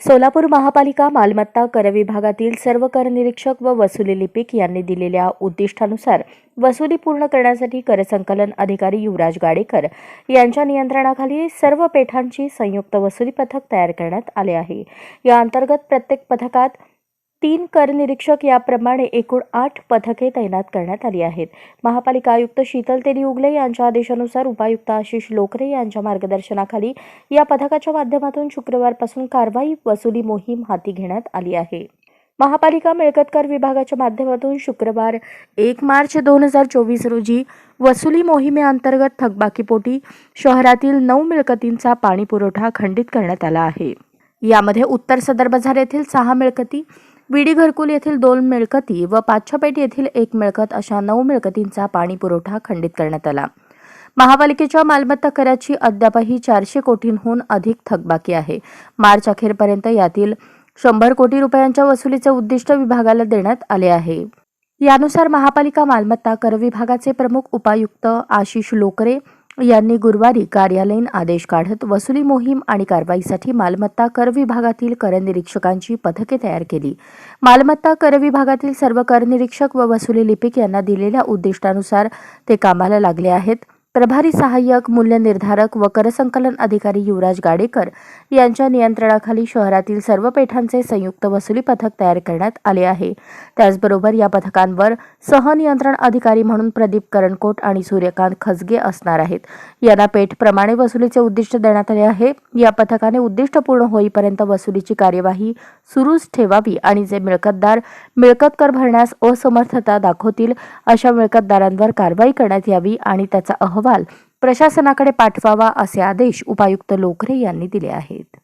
सोलापूर महापालिका मालमत्ता कर विभागातील सर्व कर निरीक्षक व वसुली लिपिक यांनी दिलेल्या उद्दिष्टानुसार वसुली पूर्ण करण्यासाठी कर संकलन अधिकारी युवराज गाडेकर यांच्या नियंत्रणाखाली सर्व पेठांची संयुक्त वसुली पथक तयार करण्यात आले आहे. या अंतर्गत प्रत्येक पथकात तीन कर निरीक्षक याप्रमाणे एकूण आठ पथके तैनात करण्यात आली आहेत. महापालिका आयुक्त शीतल तेली उगले यांच्या आदेशानुसार उपायुक्त आशिष लोकरे यांच्या मार्गदर्शनाखाली या पथकाच्या माध्यमातून शुक्रवारपासून कारवाई वसुली मोहीम हाती घेण्यात आली आहे. महापालिका मिळकतकर विभागाच्या माध्यमातून शुक्रवार एक मार्च दोन हजार चोवीस रोजी वसुली मोहिमेअंतर्गत थकबाकीपोटी शहरातील नऊ मिळकतींचा पाणीपुरवठा खंडित करण्यात आला आहे. यामध्ये उत्तर सदर बाजार येथील सहा मिळकती विडी घरकुल येथील दोन मिळकती व पाचशापेठ येथील एक मिळकत अशा नऊ मिळकतींचा पाणी पुरवठा खंडित करण्यात आला. महापालिकेच्या मालमत्ता कराची अद्यापही चारशे कोटींहून अधिक थकबाकी आहे. मार्च अखेरपर्यंत यातील शंभर कोटी रुपयांच्या वसुलीचे उद्दिष्ट विभागाला देण्यात आले आहे. यानुसार महापालिका मालमत्ता कर विभागाचे प्रमुख उपायुक्त आशिष लोकरे यांनी गुरुवारी कार्यालयीन आदेश काढत वसुली मोहीम आणि कारवाईसाठी मालमत्ता कर विभागातील कर निरीक्षकांची पथके तयार केली. मालमत्ता कर विभागातील सर्व कर निरीक्षक व वसुली लिपिक यांना दिलेल्या उद्दिष्टानुसार ते कामाला लागले आहेत. प्रभारी सहाय्यक मूल्य निर्धारक व करसंकलन अधिकारी युवराज गाडेकर यांच्या नियंत्रणाखाली शहरातील सर्व पेठांचे संयुक्त वसुली पथक तयार करण्यात आले आहे. त्याचबरोबर या पथकांवर सहनियंत्रण अधिकारी म्हणून प्रदीप करणकोट आणि सूर्यकांत खजगे असणार आहेत. यांना पेठप्रमाणे वसुलीचे उद्दिष्ट देण्यात आले आहे. या पथकाने उद्दिष्ट पूर्ण होईपर्यंत वसुलीची कार्यवाही सुरूच ठेवावी आणि जे मिळकतदार मिळकत कर भरण्यास असमर्थता दाखवतील अशा मिळकतदारांवर कारवाई करण्यात यावी आणि त्याचा अहवाल प्रशासनाकडे पाठवावा असे आदेश उपायुक्त लोकरे यांनी दिले आहेत.